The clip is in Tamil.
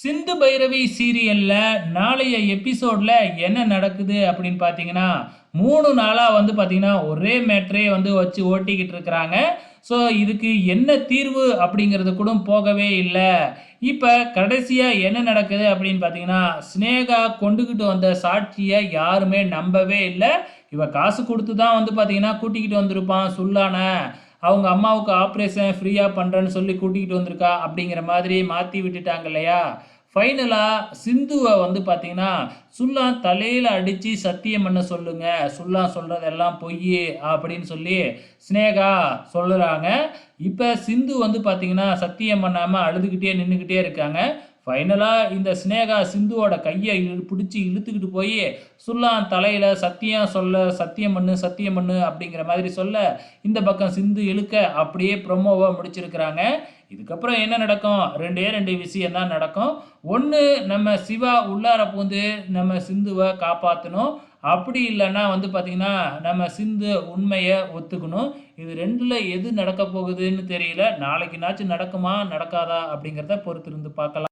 சிந்து பைரவி சீரியலில் நாளைய எபிசோடில் என்ன நடக்குது அப்படின்னு பார்த்தீங்கன்னா மூணு நாளாக வந்து பார்த்தீங்கன்னா ஒரே மேட்ரே வந்து வச்சு ஓட்டிக்கிட்டு இருக்கிறாங்க. ஸோ இதுக்கு என்ன தீர்வு அப்படிங்கிறது கூட போகவே இல்லை. இப்போ கடைசியாக என்ன நடக்குது அப்படின்னு பார்த்தீங்கன்னா ஸ்னேகா கொண்டுக்கிட்டு வந்த சாட்சியை யாருமே நம்பவே இல்லை. இவன் காசு கொடுத்து தான் வந்து பார்த்தீங்கன்னா கூட்டிக்கிட்டு வந்திருப்பான் சுல்லான. அவங்க அம்மாவுக்கு ஆப்ரேஷன் ஃப்ரீயாக பண்ணுறேன்னு சொல்லி கூட்டிகிட்டு வந்திருக்கா அப்படிங்கிற மாதிரி மாற்றி விட்டுட்டாங்க இல்லையா? ஃபைனலாக சிந்துவை வந்து பார்த்தீங்கன்னா சுல்லா தலையில் அடித்து சத்தியம் பண்ண சொல்லுங்கள் சுல்லா சொல்கிறதெல்லாம் பொய் அப்படின்னு சொல்லி ஸ்னேகா சொல்லுறாங்க. இப்போ சிந்து வந்து பார்த்தீங்கன்னா சத்தியம் பண்ணாமல் அழுதுகிட்டே நின்றுக்கிட்டே இருக்காங்க. ஃபைனலாக இந்த ஸ்னேகா சிந்துவோட கையை இழு பிடிச்சி இழுத்துக்கிட்டு போய் சுல்லான் தலையில் சத்தியம் சொல்ல சத்தியம் பண்ணு சத்தியம் பண்ணு அப்படிங்கிற மாதிரி சொல்ல இந்த பக்கம் சிந்து இழுக்க அப்படியே ப்ரொமோவை முடிச்சிருக்கிறாங்க. இதுக்கப்புறம் என்ன நடக்கும்? ரெண்டே ரெண்டு விஷயம் தான் நடக்கும். ஒன்று நம்ம சிவா உள்ளார பூந்து நம்ம சிந்துவை காப்பாற்றணும் அப்படி இல்லைன்னா வந்து பார்த்திங்கன்னா நம்ம சிந்து உண்மையை ஒத்துக்கணும். இது ரெண்டில் எது நடக்க போகுதுன்னு தெரியல. நாளைக்கு நாச்சும் நடக்குமா நடக்காதா அப்படிங்கிறத பொறுத்திருந்து பார்க்கலாம்.